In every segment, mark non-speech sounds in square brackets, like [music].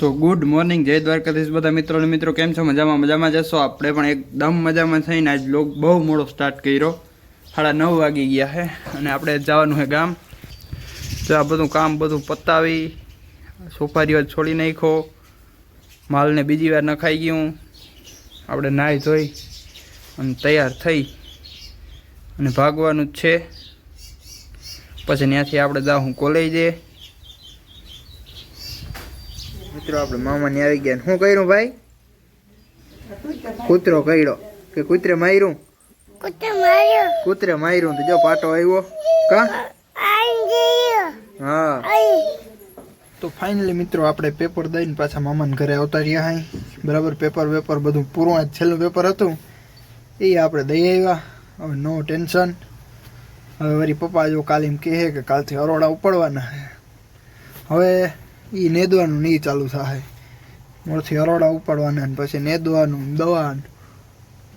તો good morning જય દ્વારકાધીશ બધા મિત્રો અને મિત્રો, કેમ છો? મજામાં મજામાં જશો આપણે પણ એકદમ મજામાં થઈને આજ લોક બહુ મોડો સ્ટાર્ટ કર્યો. સાડા નવ વાગી ગયા છે અને આપણે જવાનું છે ગામ. તો આ બધું કામ બધું પતાવી સોફારીઓ છોડી નાખ્યો. માલને બીજી વાર નખાઈ ગયું. આપણે નાહી ધોઈ અને તૈયાર થઈ. અને ભાગવાનું જ છે. પછી ત્યાંથી આપણે જાઉં કોલેજે મિત્રો આપણે મામાની આવી ગયા શું કર્યું ભાઈ? કૂતરો કર્યો. કે કૂતરે માર્યું? કૂતરે માર્યું. તો જો પાટો આવ્યો. કા? હા. તો ફાઇનલી મિત્રો આપણે પેપર દઈને પાછા મામાને ઘરે આવતા રહ્યા હાઈ બરાબર પેપર વેપર બધું પૂરું આજ છેલ્લું પેપર હતું. એ આપણે દઈ આવ્યા. હવે નો ટેન્શન હવે વળી પપ્પા જો કાલે એમ કહે કે કાલથી અરોડા ઉપાડવાના હવે એ નેદવાનું નહીં ચાલુ થાય. મૂળથી હરોડા ઉપાડવાના ને પછી નેદવાનું દવા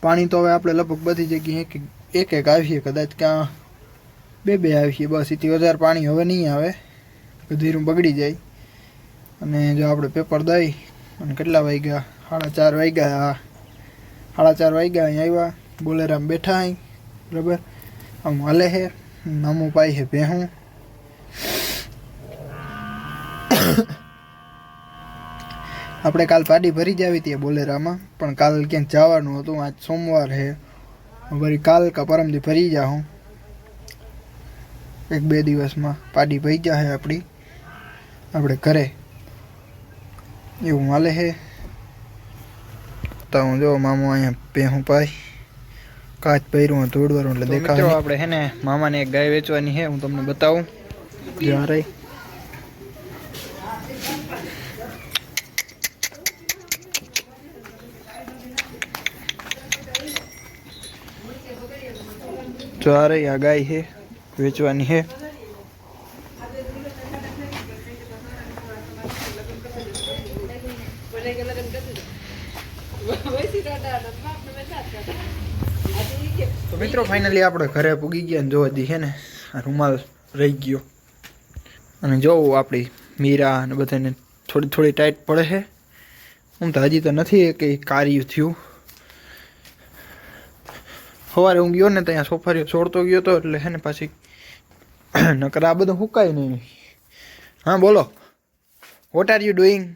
પાણી તો હવે આપણે લગભગ બધી જગ્યાએ એક એક એક આવીએ કદાચ ક્યાં બે બે આવીએ બસ. એથી વધારે પાણી હવે નહીં આવે. ધીરું બગડી જાય. અને જો આપણે પેપર દઈ અને કેટલા વાગ્યા? સાડા ચાર વાગ્યા. સાડા ચાર વાગ્યા અહીં આવ્યા. બોલેરામ બેઠા અહીં. બરાબર? આમ હલે હે. નામું પાય છે ભેહું. [laughs] આપણે કાલ પાડી ભરી જ આવી હતી બોલેરામાં પણ કાલ ક્યાંક જવાનું હતું આજ સોમવાર છે વળી કાલ કા પરમથી ભરી જાઉં એક બે દિવસમાં પાડી ભરી જાય આપણી આપણે ઘરે. એવું માલે હે. તો હું જો મામો અહીંયા પેહું પાય કાચ પહેર્યું ધોડવાનું એટલે દેખાય આપણે હે ને મામાને એક ગાય વેચવાની છે હું તમને બતાવું. જ્યાં રહી રહી આ ગાય છે વેચવાની છે તો મિત્રો ફાઇનલી આપણે ઘરે પૂગી ગયા જોવા દી છે ને રૂમાલ રહી ગયો. અને જોવું આપણી મીરા અને બધાને થોડી થોડી ટાઈટ પડે છે હું તો હજી તો નથી કે કાર્ય થયું. સવારે હું ગયો ને ત્યાં સોફારીઓ છોડતો ગયો તો એટલે હે ને પાછી [clears throat] નકર આ બધું હુકાય નહીં. હા, બોલો. વોટ આર યુ ડુઈંગ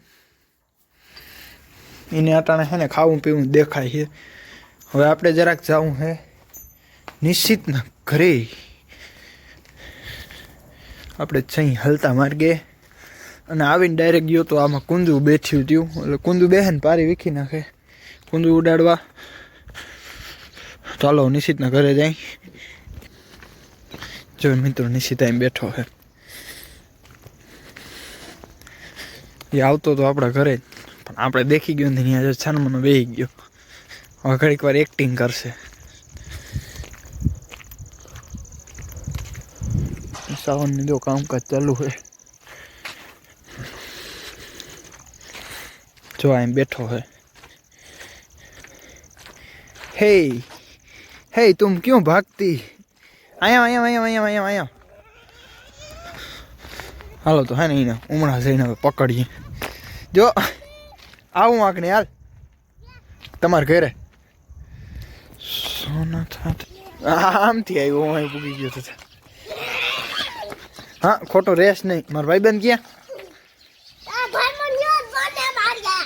એને અટાણે છે ને ખાવું પીવું દેખાય છે. હવે આપણે જરાક જવું હે. નિશ્ચિત ના ઘરે. આપણે જઈ હલતા માર્ગે. અને આવીને ડાયરેક્ટ ગયો તો આમાં કુંદુ બેઠ્યું હતું. એટલે કુંદુ બેહે ને પારી વીખી નાખે. કુંદુ ઉડાડવા. ચાલો નિશિતના ઘરે જાય. જો મિત્રો નિશિત આમ બેઠો છે. એ આવતો તો આપણા ઘરે જ, પણ આપણે દેખી ગયો ને ત્યાં છાનમનો બેહી ગયો. હવે ઘડીક વાર એક્ટિંગ કરશે. સાવનની જો કામકાજ ચાલુ છે. જો અહીં બેઠો હે હે हे तुम क्यों भागती आया आया आया आया आया आया હાલો તો હે ને એને ઉમણા જઈને હવે પકડીએ જો આવું આંકને હાલ તમારે ઘરે સોના થાત આમથી આવ્યો હું અહીં પૂગી ગયો તો હા ખોટો રેસ નહીં મારા ભાઈબંધ ક્યાં આ ભાઈ મને બોને માર્યા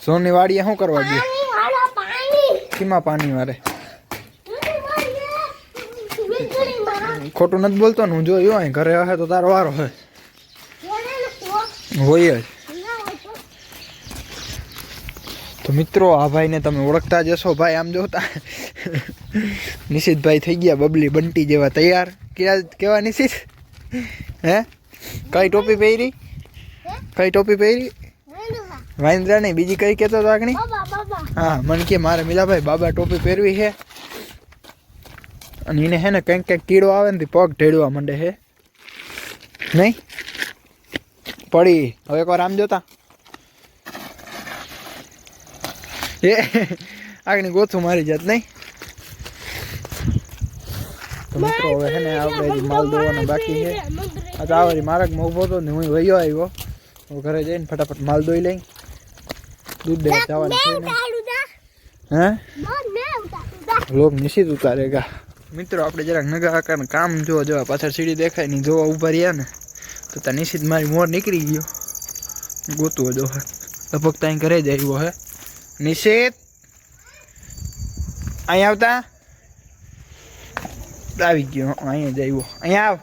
સોની વાડીએ શું કરવા ગયો પાણી વાળો પાણી કીમાં ખોટું નથી બોલતો ને હું જોયું અહીં ઘરે હશે તો તારો વારો હે બોલે ને તો હોય જ. તો મિત્રો આ ભાઈને તમે ઓળખતા જ હશો. ભાઈ આમ જોતા નિશિતભાઈ થઈ ગયા બબલી બંટી જેવા તૈયાર. કેવા કેવા નિશિત? હે? કઈ ટોપી પહેરી? કઈ ટોપી પહેરી? વાંદરા નહીં બીજી કઈ કહેતો તો આગણી? હા મને કે મારે મિલાભાઈ બાબા ટોપી પહેરવી છે. અને એને હે ને કંઈક કંઈક કીડો આવે ને પગ ઢેડવા માંડે હે. નહીં? પડી. હવે એકવાર આમ જોતા. એ આગની ગોથું મારી જાત નહીં? તો મિત્રો હવે છે ને આપણે માલ દોવાનો બાકી છે. આ તો આવરી માર્ગમાં ઊભો હતો ને હું વયો આવ્યો. હું ઘરે જઈને ફટાફટ માલ દોઈ લઈ. દૂધ દેવા જવાનું છે હે? લોક નિશ્ચિત ઉતારેગા. મિત્રો, આપણે જરાક નગા આકારનું કામ જોવા જવા પાછળ સીડી દેખાય નહીં જોવા ઊભા રહ્યા ને, તો ત્યાં નિશ્ચિત મારી મોર નીકળી ગયો. ગોતું જો લગભગ ત્યાં ઘરે જ આવ્યો હે. નિશ્ચિત. અહીંયા આવતા? આવી ગયો. અહીંયા જ આવ્યો. અહીંયા આવ.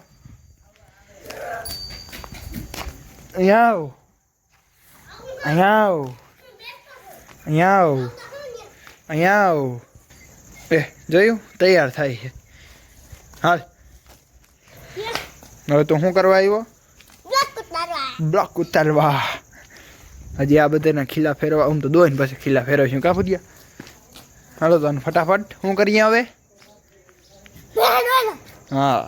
અહીંયા આવ. અહીંયા આવ. અહીંયા આવ. અહીંયા આવ. એ, જોયું? તૈયાર થાય છે. હાલ. હવે તો શું કરવા આવ્યો? બ્લોક ઉતારવા. હજી આ બધાના ખીલા ફેરવા હું તો દોઈને પછી ખીલા ફેરવશું. કાં ફૂટ્યા હાલો તો ફટાફટ શું કરીએ હવે? હા.